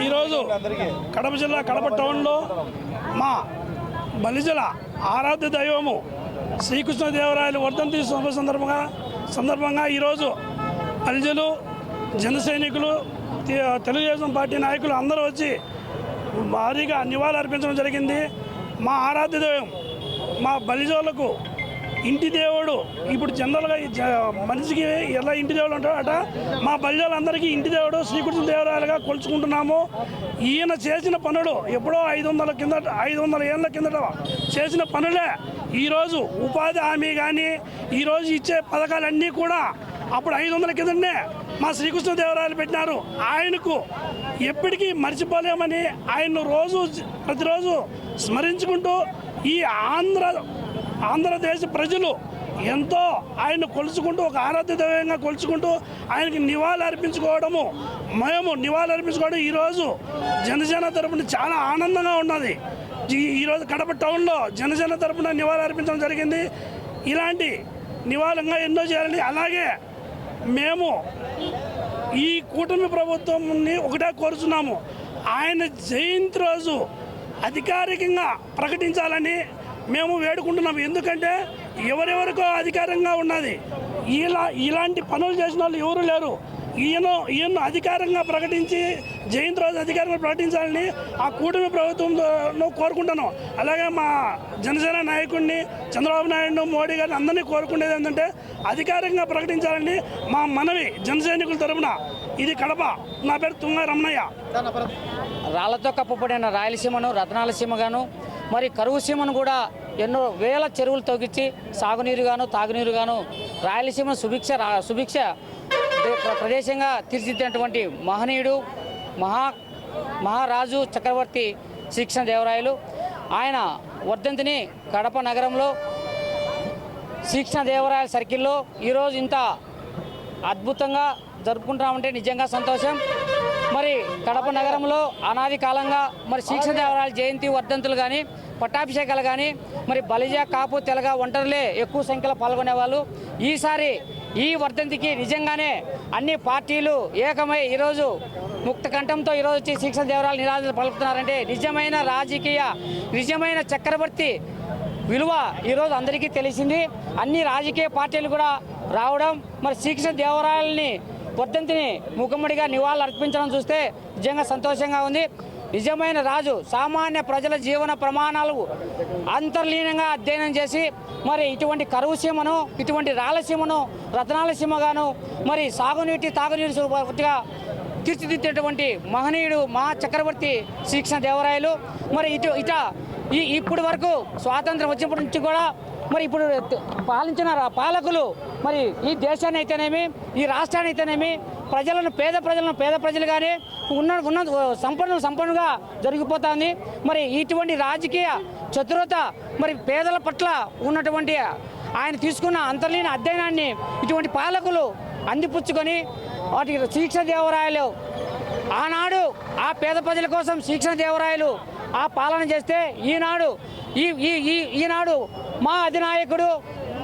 ఈరోజు కడప జిల్లా కడప టౌన్లో మా బలిజల ఆరాధ్య దైవము శ్రీకృష్ణదేవరాయలు వర్ధం తీసుకున్న సందర్భంగా సందర్భంగా ఈరోజు బలిజలు జన సైనికులు తెలుగుదేశం పార్టీ నాయకులు అందరూ వచ్చి భారీగా నివాళులు అర్పించడం జరిగింది. మా ఆరాధ్య దైవం మా బలిజోళ్ళకు ఇంటి దేవుడు ఇప్పుడు జనరల్గా మనిషికి ఎలా ఇంటి దేవుడు ఉంటాడట మా బలిజోళ్ళందరికీ ఇంటి దేవుడు శ్రీకృష్ణ దేవరాయలుగా కొలుచుకుంటున్నాము. ఈయన చేసిన పనులు ఎప్పుడో ఐదు వందల కిందట ఐదు వందల ఏళ్ళ కిందట చేసిన పనులే. ఈరోజు ఉపాధి హామీ కానీ ఈరోజు ఇచ్చే పథకాలన్నీ కూడా అప్పుడు ఐదు వందల కిందనే మా శ్రీకృష్ణదేవరాయలు పెట్టినారు. ఆయనకు ఎప్పటికీ మర్చిపోలేమని ఆయన్ను రోజు ప్రతిరోజు స్మరించుకుంటూ ఈ ఆంధ్ర ఆంధ్రదేశ ప్రజలు ఎంతో ఆయన కొలుచుకుంటూ ఒక ఆరాధ్య దైవంగా కొలుచుకుంటూ ఆయనకి నివాళులు అర్పించుకోవడము మేము నివాళులు అర్పించుకోవడం ఈరోజు జనసేన తరపున చాలా ఆనందంగా ఉన్నది. ఈ- ఈరోజు కడప టౌన్లో జనసేన తరపున నివాళులు అర్పించడం జరిగింది. ఇలాంటి నివాళంగా ఎన్నో చేయాలని అలాగే మేము ఈ కూటమి ప్రభుత్వంని ఒకటే కోరుచున్నాము. ఆయన జయంతి రోజు అధికారికంగా ప్రకటించాలని మేము వేడుకుంటున్నాము ఎందుకంటే ఎవరెవరికో అధికారంగా ఉన్నది. ఇలా ఇలాంటి పనులు చేసిన వాళ్ళు ఎవరు లేరు. ఈయన ఈయన అధికారంగా ప్రకటించి జయంతి రోజు అధికారంగా ప్రకటించాలని ఆ కూటమి ప్రభుత్వంలో కోరుకుంటాను. అలాగే మా జనసేన నాయకుడిని చంద్రబాబు నాయుడు మోడీ గారిని అందరినీ కోరుకునేది ఏంటంటే అధికారికంగా ప్రకటించాలని మా మనవి జనసైనికుల తరపున ఇది కడప. నా పేరు తుంగ రమణయ్య. రాళ్ళతో కప్పబడిన రాయలసీమను రత్నాలసీమగాను మరి కరువు సీమను కూడా ఎన్నో వేల చెరువులు తొగిచ్చి సాగునీరుగాను తాగునీరుగాను రాయలసీమ సుభిక్ష రా- సుభిక్ష ప్రదేశంగా తీర్చిదిద్దినటువంటి మహనీయుడు మహా మహారాజు చక్రవర్తి శ్రీకృష్ణ దేవరాయలు ఆయన వర్ధంతిని కడప నగరంలో శ్రీకృష్ణ దేవరాయల సర్కిల్లో ఈరోజు ఇంత అద్భుతంగా జరుపుకుంటామంటే నిజంగా సంతోషం. మరి కడప నగరంలో అనాది కాలంగా మరి శ్రీకృష్ణదేవరాయల జయంతి వర్ధంతులు కానీ పట్టాభిషేకాలు కానీ మరి బలిజ కాపు తెలగ ఒంటరిలే ఎక్కువ సంఖ్యలో పాల్గొనేవాళ్ళు. ఈసారి ఈ వర్ధంతికి నిజంగానే అన్ని పార్టీలు ఏకమై ఈరోజు ముక్త కంఠంతో ఈరోజు వచ్చి శ్రీకృష్ణదేవరాయలు నిరాధులు పలుకుతున్నారంటే నిజమైన రాజకీయ నిజమైన చక్రవర్తి విలువ ఈరోజు అందరికీ తెలిసింది. అన్ని రాజకీయ పార్టీలు కూడా రావడం మరి శ్రీకృష్ణ దేవరాయల్ని పొద్దంతిని ముఖమ్మడిగా నివాళులు అర్పించడం చూస్తే నిజంగా సంతోషంగా ఉంది. నిజమైన రాజు సామాన్య ప్రజల జీవన ప్రమాణాలు అంతర్లీనంగా అధ్యయనం చేసి మరి ఇటువంటి కరువు సీమను ఇటువంటి రాయలసీమను రత్నాలసీమగాను మరి సాగునీటి తాగునీటి సులభగా తీర్చిదిద్దేటువంటి మహనీయుడు మహా చక్రవర్తి శ్రీకృష్ణ దేవరాయలు. మరి ఇటు ఇట ఈ ఇప్పటి వరకు స్వాతంత్రం వచ్చినప్పటి నుంచి కూడా మరి ఇప్పుడు పాలించిన పాలకులు మరి ఈ దేశాన్ని అయితేనేమి ఈ రాష్ట్రాన్ని అయితేనేమి ప్రజలను పేద ప్రజలను పేద ప్రజలుగానే ఉన్న ఉన్న సంపన్నులు సంపన్నుగా జరిగిపోతుంది. మరి ఇటువంటి రాజకీయ చతురత మరి పేదల పట్ల ఉన్నటువంటి ఆయన తీసుకున్న అంతర్లీన అధ్యయనాన్ని ఇటువంటి పాలకులు అందిపుచ్చుకొని వాటి శిక్షణ దేవరాయలు. ఆనాడు ఆ పేద ప్రజల కోసం శిక్షణ దేవరాయలు ఆ పాలన చేస్తే ఈనాడు ఈ ఈ ఈ- ఈనాడు మా అధినాయకుడు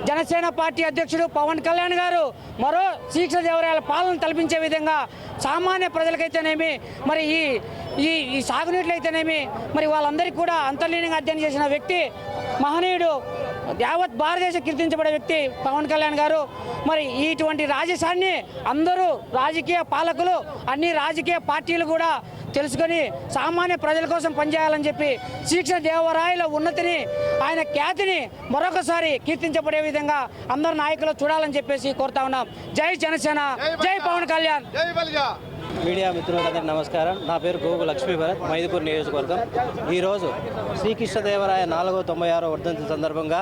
జనసేన పార్టీ అధ్యక్షుడు పవన్ కళ్యాణ్ గారు మరో శిక్ష దేవరాయల పాలన తలపించే విధంగా సామాన్య ప్రజలకైతేనేమి మరి ఈ ఈ ఈ సాగునీటిలైతేనేమి మరి వాళ్ళందరికీ కూడా అంతర్లీనంగా అధ్యయనం చేసిన వ్యక్తి మహనీయుడు యావత్ భారతదేశం కీర్తించబడే వ్యక్తి పవన్ కళ్యాణ్ గారు. మరి ఇటువంటి రాజశాన్ని అందరూ రాజకీయ పాలకులు అన్ని రాజకీయ పార్టీలు కూడా తెలుసుకొని సామాన్య ప్రజల కోసం పనిచేయాలని చెప్పి శిక్షణ దేవరాయల ఉన్నతిని ఆయన ఖ్యాతిని మరొకసారి కీర్తించబడే విధంగా అందరు నాయకులు చూడాలని చెప్పేసి కోరుతా ఉన్నాం. జై జనసేన జై పవన్ కళ్యాణ్. మీడియా మిత్రులందరికీ నమస్కారం. నా పేరు గోగు లక్ష్మీ భరత్ మైదుపూర్ నియోజకవర్గం. ఈరోజు శ్రీకృష్ణదేవరాయ నాలుగో తొంభై ఆరో వర్ధంతి సందర్భంగా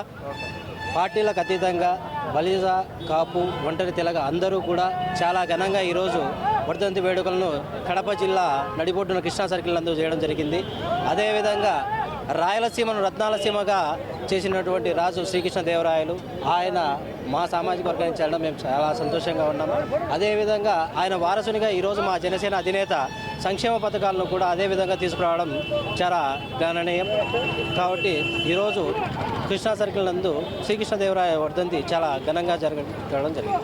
పార్టీలకు అతీతంగా బలిజ కాపు ఒంటరి తెలగ అందరూ కూడా చాలా ఘనంగా ఈరోజు వర్ధంతి వేడుకలను కడప జిల్లా నడిబొడ్డున కృష్ణా సర్కిల్ నందు చేయడం జరిగింది. అదేవిధంగా రాయలసీమను రత్నాలసీమగా చేసినటువంటి రాజు శ్రీకృష్ణదేవరాయలు ఆయన మా సామాజిక వర్గానికి చేరడం మేము చాలా సంతోషంగా ఉన్నాము అదేవిధంగా ఆయన వారసునిగా ఈరోజు మా జనసేన అధినేత సంక్షేమ పథకాలను కూడా అదే విధంగా తీసుకురావడం చాలా గణనీయం. కాబట్టి ఈరోజు కృష్ణా సర్కిల్ నందు శ్రీకృష్ణదేవరాయ వర్ధంతి చాలా ఘనంగా జరగడం జరిగింది.